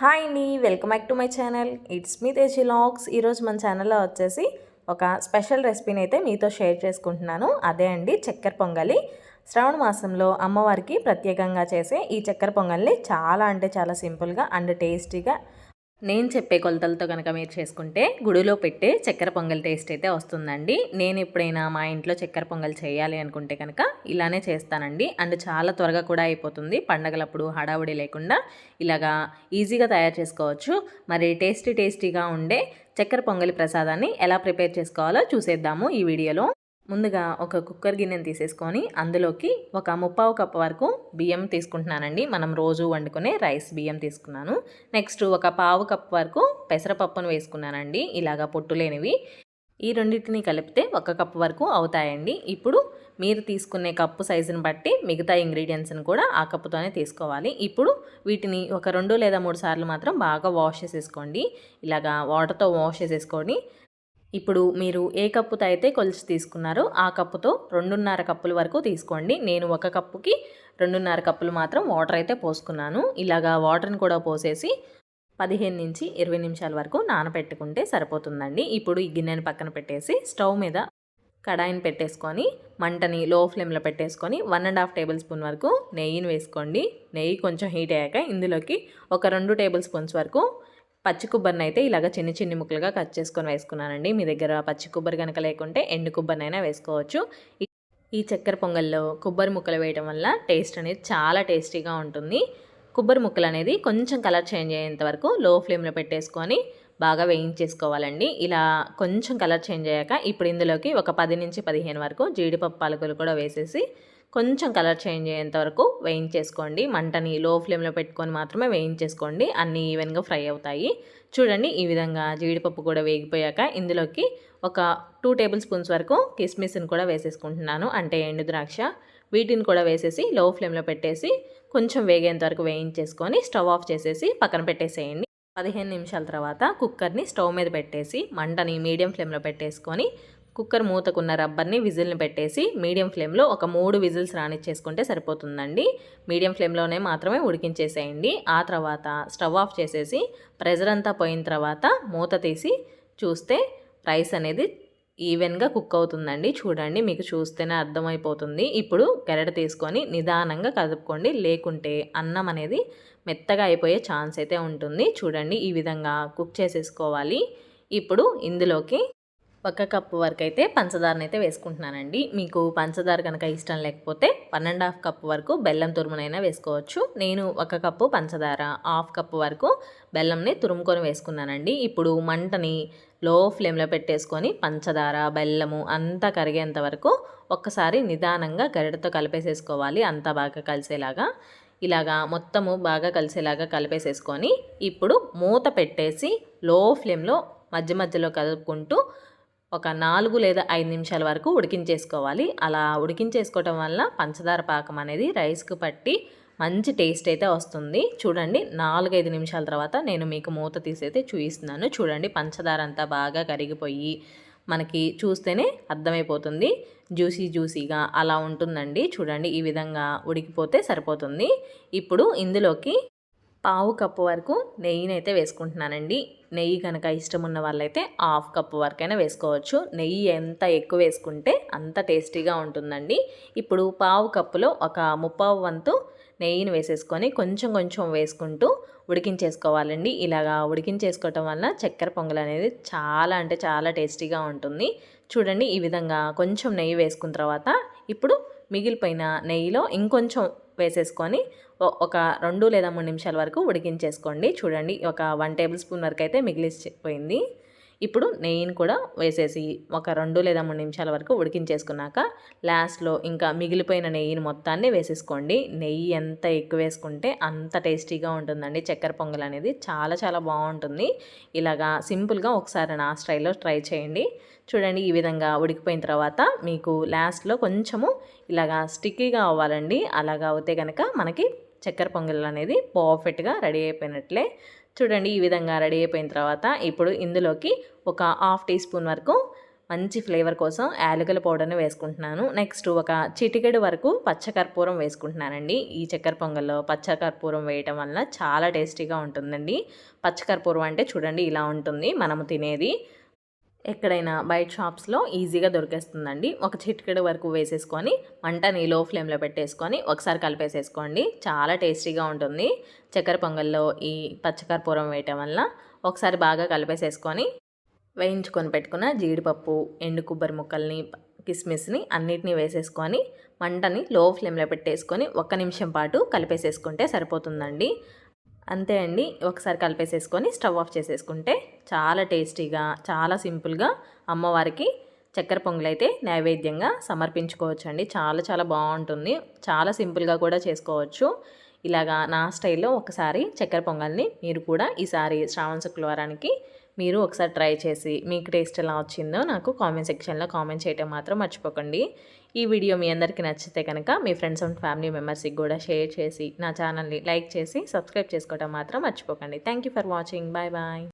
Hi అండి welcome back to my channel. It's me Teji logs. ఈరోజు మన ఛానల్లో వచ్చేసి ఒక స్పెషల్ రెసిపీని అయితే మీతో షేర్ చేసుకుంటున్నాను. అదే అండి చక్కెర పొంగలి. శ్రావణ మాసంలో అమ్మవారికి ప్రత్యేకంగా చేసే ఈ చక్కెర పొంగల్ని చాలా అంటే చాలా సింపుల్గా అండ్ టేస్టీగా నేను చెప్పే కొలతలతో కనుక మీరు చేసుకుంటే గుడిలో పెట్టే చక్కెర పొంగల్ టేస్ట్ అయితే వస్తుందండి. నేను ఎప్పుడైనా మా ఇంట్లో చక్కెర పొంగల్ చేయాలి అనుకుంటే కనుక ఇలానే చేస్తానండి. అండ్ చాలా త్వరగా కూడా అయిపోతుంది. పండగలప్పుడు హడావుడి లేకుండా ఇలాగా ఈజీగా తయారు చేసుకోవచ్చు. మరి టేస్టీ టేస్టీగా ఉండే చక్కెర పొంగలి ప్రసాదాన్ని ఎలా ప్రిపేర్ చేసుకోవాలో చూసేద్దాము ఈ వీడియోలో. ముందుగా ఒక కుక్కర్ గిన్నెను తీసేసుకొని అందులోకి ఒక ముప్పావు కప్ వరకు బియ్యం తీసుకుంటున్నానండి. మనం రోజు వండుకునే రైస్ బియ్యం తీసుకున్నాను. నెక్స్ట్ ఒక పావు కప్ వరకు పెసరపప్పును వేసుకున్నానండి. ఇలాగా పొట్టు లేనివి. ఈ రెండింటిని కలిపితే ఒక కప్పు వరకు అవుతాయండి. ఇప్పుడు మీరు తీసుకునే కప్పు సైజుని బట్టి మిగతా ఇంగ్రీడియంట్స్ని కూడా ఆ కప్పుతోనే తీసుకోవాలి. ఇప్పుడు వీటిని ఒక రెండు లేదా మూడు సార్లు మాత్రం బాగా వాష్ చేసేసుకోండి. ఇలాగా వాటర్తో వాష్ చేసేసుకొని ఇప్పుడు మీరు ఏ కప్పుతో అయితే కొలిచి తీసుకున్నారో ఆ కప్పుతో రెండున్నర కప్పుల వరకు తీసుకోండి. నేను ఒక కప్పుకి రెండున్నర కప్పులు మాత్రం వాటర్ అయితే పోసుకున్నాను. ఇలాగా వాటర్ని కూడా పోసేసి పదిహేను నుంచి ఇరవై నిమిషాల వరకు నానబెట్టుకుంటే సరిపోతుందండి. ఇప్పుడు ఈ గిన్నెని పక్కన పెట్టేసి స్టవ్ మీద కడాయిని పెట్టేసుకొని మంటని లో ఫ్లేమ్లో పెట్టేసుకొని one and half table spoon వరకు నెయ్యిని వేసుకోండి. నెయ్యి కొంచెం హీట్ అయ్యాక ఇందులోకి ఒక రెండు టేబుల్ స్పూన్స్ వరకు పచ్చి కొబ్బరిని అయితే ఇలాగ చిన్ని చిన్ని ముక్కలుగా కట్ చేసుకొని వేసుకున్నానండి. మీ దగ్గర పచ్చి కొబ్బరి కనుక లేకుంటే ఎండు కొబ్బరినైనా వేసుకోవచ్చు. ఈ చక్కెర పొంగల్లో కొబ్బరి ముక్కలు వేయడం వల్ల టేస్ట్ అనేది చాలా టేస్టీగా ఉంటుంది. కొబ్బరి ముక్కలు అనేది కొంచెం కలర్ చేంజ్ అయ్యేంత వరకు లో ఫ్లేమ్లో పెట్టేసుకొని బాగా వేయించేసుకోవాలండి. ఇలా కొంచెం కలర్ చేంజ్ అయ్యాక ఇప్పుడు ఇందులోకి ఒక పది నుంచి పదిహేను వరకు జీడిపప్పు పలుకులు కూడా వేసేసి కొంచెం కలర్ చేంజ్ అయ్యేంత వరకు వేయించేసుకోండి. మంటని లో ఫ్లేమ్లో పెట్టుకొని మాత్రమే వేయించేసుకోండి. అన్నీ ఈవెన్గా ఫ్రై అవుతాయి. చూడండి ఈ విధంగా జీడిపప్పు కూడా వేగిపోయాక ఇందులోకి ఒక టూ టేబుల్ స్పూన్స్ వరకు కిస్మిస్ని కూడా వేసేసుకుంటున్నాను. అంటే ఎండు ద్రాక్ష వీటిని కూడా వేసేసి లో ఫ్లేమ్లో పెట్టేసి కొంచెం వేగేంత వరకు వేయించేసుకొని స్టవ్ ఆఫ్ చేసేసి పక్కన పెట్టేసేయండి. పదిహేను నిమిషాల తర్వాత కుక్కర్ని స్టవ్ మీద పెట్టేసి మంటని మీడియం ఫ్లేమ్లో పెట్టేసుకొని కుక్కర్ మూతకున్న రబ్బర్ని విజిల్ని పెట్టేసి మీడియం ఫ్లేమ్లో ఒక మూడు విజిల్స్ రానిచ్చేసుకుంటే సరిపోతుందండి. మీడియం ఫ్లేమ్లోనే మాత్రమే ఉడికించేసేయండి. ఆ తర్వాత స్టవ్ ఆఫ్ చేసేసి ప్రెజర్ అంతా పోయిన తర్వాత మూత తీసి చూస్తే రైస్ అనేది ఈవెన్గా కుక్ అవుతుందండి. చూడండి మీకు చూస్తేనే అర్థమైపోతుంది. ఇప్పుడు గెరడ తీసుకొని నిదానంగా కదుపుకోండి. లేకుంటే అన్నం అనేది మెత్తగా అయిపోయే ఛాన్స్ అయితే ఉంటుంది. చూడండి ఈ విధంగా కుక్ చేసేసుకోవాలి. ఇప్పుడు ఇందులోకి ఒక కప్పు వరకు అయితే పంచదారని అయితే వేసుకుంటున్నానండి. మీకు పంచదార కనుక ఇష్టం లేకపోతే వన్ అండ్ హాఫ్ కప్పు వరకు బెల్లం తురుమునైనా వేసుకోవచ్చు. నేను ఒక కప్పు పంచదార హాఫ్ కప్పు వరకు బెల్లంని తురుముకొని వేసుకున్నానండి. ఇప్పుడు మంటని లో ఫ్లేమ్లో పెట్టేసుకొని పంచదార బెల్లము అంతా కరిగేంత వరకు ఒక్కసారి నిదానంగా గరిటతో కలిపేసేసుకోవాలి. అంతా బాగా కలిసేలాగా. ఇలాగా మొత్తము బాగా కలిసేలాగా కలిపేసేసుకొని ఇప్పుడు మూత పెట్టేసి లో ఫ్లేమ్లో మధ్య మధ్యలో కలుపుకుంటూ ఒక నాలుగు లేదా ఐదు నిమిషాల వరకు ఉడికించేసుకోవాలి. అలా ఉడికించేసుకోవటం వల్ల పంచదార పాకం అనేది రైస్కు పట్టి మంచి టేస్ట్ అయితే వస్తుంది. చూడండి నాలుగైదు నిమిషాల తర్వాత నేను మీకు మూత తీసైతే చూపిస్తున్నాను. చూడండి పంచదార అంతా బాగా కరిగిపోయి మనకి చూస్తేనే అర్థమైపోతుంది. జ్యూసీ జ్యూసీగా అలా ఉంటుందండి. చూడండి ఈ విధంగా ఉడికిపోతే సరిపోతుంది. ఇప్పుడు ఇందులోకి పావు కప్పు వరకు నెయ్యిని అయితే వేసుకుంటున్నానండి. నెయ్యి కనుక ఇష్టం ఉన్న వాళ్ళైతే హాఫ్ కప్పు వరకైనా వేసుకోవచ్చు. నెయ్యి ఎంత ఎక్కువ వేసుకుంటే అంత టేస్టీగా ఉంటుందండి. ఇప్పుడు పావు కప్పులో ఒక ముప్పావు వంతు నెయ్యిని వేసేసుకొని కొంచెం కొంచెం వేసుకుంటూ ఉడికించేసుకోవాలండి. ఇలాగా ఉడికించేసుకోవటం వల్ల చక్కెర పొంగల్ అనేది చాలా అంటే చాలా టేస్టీగా ఉంటుంది. చూడండి ఈ విధంగా కొంచెం నెయ్యి వేసుకున్న తర్వాత ఇప్పుడు మిగిలిపోయిన నెయ్యిలో ఇంకొంచెం వేసేసుకొని ఒక రెండు లేదా మూడు నిమిషాల వరకు ఉడికించేసుకోండి. చూడండి ఒక వన్ టేబుల్ స్పూన్ వరకు అయితే మిగిలిపోయింది ఇప్పుడు నెయ్యిని కూడా వేసేసి ఒక రెండు లేదా మూడు నిమిషాల వరకు ఉడికించేసుకున్నాక లాస్ట్లో ఇంకా మిగిలిపోయిన నెయ్యిని మొత్తాన్ని వేసేసుకోండి. నెయ్యి ఎంత ఎక్కువ వేసుకుంటే అంత టేస్టీగా ఉంటుందండి. చక్కెర పొంగల్ అనేది చాలా చాలా బాగుంటుంది. ఇలాగా సింపుల్గా ఒకసారి నా స్టైల్లో ట్రై చేయండి. చూడండి ఈ విధంగా ఉడికిపోయిన తర్వాత మీకు లాస్ట్లో కొంచెము ఇలాగా స్టిక్కీగా అవ్వాలండి. అలాగా అవుతే కనుక మనకి చక్కెర పొంగల్ అనేది పర్ఫెక్ట్గా రెడీ అయిపోయినట్లే. చూడండి ఈ విధంగా రెడీ అయిపోయిన తర్వాత ఇప్పుడు ఇందులోకి ఒక హాఫ్ టీ స్పూన్ వరకు మంచి ఫ్లేవర్ కోసం యాలకుల పౌడర్ని వేసుకుంటున్నాను. నెక్స్ట్ ఒక చిటికెడు వరకు పచ్చకర్పూరం వేసుకుంటున్నానండి. ఈ చక్కెర పొంగల్లో పచ్చకర్పూరం వేయటం వల్ల చాలా టేస్టీగా ఉంటుందండి. పచ్చకర్పూరం అంటే చూడండి ఇలా ఉంటుంది. మనము తినేది ఎక్కడైనా బయట షాప్స్లో ఈజీగా దొరికేస్తుందండి. ఒక చిటికెడు వరకు వేసేసుకొని మంటని లో ఫ్లేమ్లో పెట్టేసుకొని ఒకసారి కలిపేసేసుకోండి. చాలా టేస్టీగా ఉంటుంది. చక్కెర పొంగల్లో ఈ పచ్చకర్పూరం వేయటం వల్ల ఒకసారి బాగా కలిపేసేసుకొని వేయించుకొని పెట్టుకున్న జీడిపప్పు ఎండు కొబ్బరి ముక్కల్ని కిస్మిస్ని అన్నిటినీ వేసేసుకొని మంటని లో ఫ్లేమ్లో పెట్టేసుకొని ఒక్క నిమిషం పాటు కలిపేసేసుకుంటే సరిపోతుందండి. అంతే అండి. ఒకసారి కలిపేసేసుకొని స్టవ్ ఆఫ్ చేసేసుకుంటే చాలా టేస్టీగా చాలా సింపుల్గా అమ్మవారికి చక్కెర పొంగలైతే నైవేద్యంగా సమర్పించుకోవచ్చు అండి చాలా చాలా బాగుంటుంది. చాలా సింపుల్గా కూడా చేసుకోవచ్చు. ఇలాగా నా స్టైల్లో ఒకసారి చక్కెర పొంగల్ని మీరు కూడా ఈసారి శ్రావణ శుక్రవారానికి మీరు ఒకసారి ట్రై చేసి మీకు టేస్ట్ ఎలా వచ్చిందో నాకు కామెంట్ సెక్షన్లో కామెంట్ చేయటం మాత్రం మర్చిపోకండి. ఈ వీడియో మీ అందరికీ నచ్చితే కనుక మీ ఫ్రెండ్స్ అండ్ ఫ్యామిలీ మెంబర్స్కి కూడా షేర్ చేసి నా ఛానల్ని లైక్ చేసి సబ్స్క్రైబ్ చేసుకోవడం మాత్రం మర్చిపోకండి. Thank for watching. Bye bye.